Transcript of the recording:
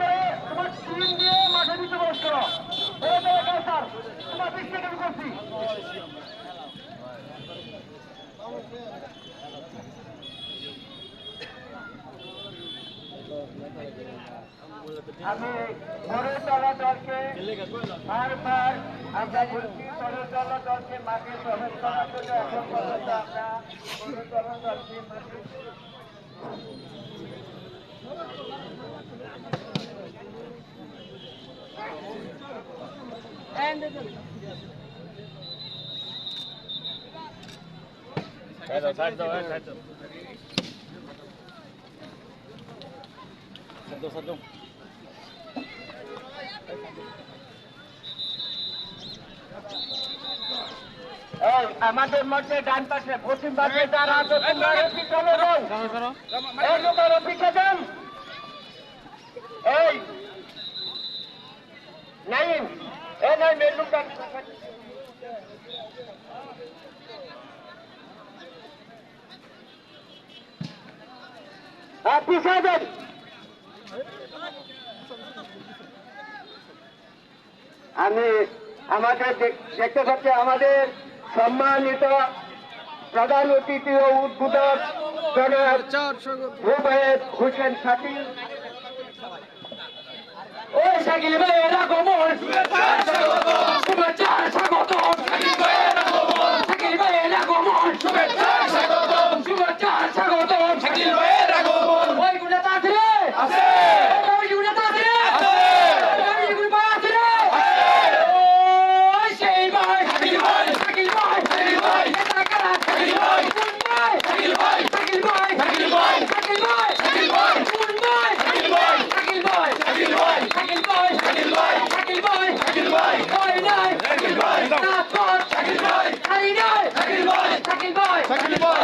করে তোমার টিম দিয়ে মাঠে দিতে বস করো স্যার তোমার থেকে আমি করছি আমি ঘরের তলা দলকে বারবার আমরা বলছি ঘরের তলা দলকে মাঠে প্রবেশ করার জন্য এখন পর্যন্ত আমরা ঘরের তলা দলকে মাঠে আমাদের মধ্যে ডান পাশে পশ্চিম পাশে যারা পিছনে এই নাই মেন হ্যাঁ পিছিয়ে দেন আমি আমাদের দেখ- দেখতে পাচ্ছি আমাদের সম্মানিত প্রধান অতিথি ও উদ্বোধক হোসেন সাথী। ও শাকিল ভাই এরা Saca de bola!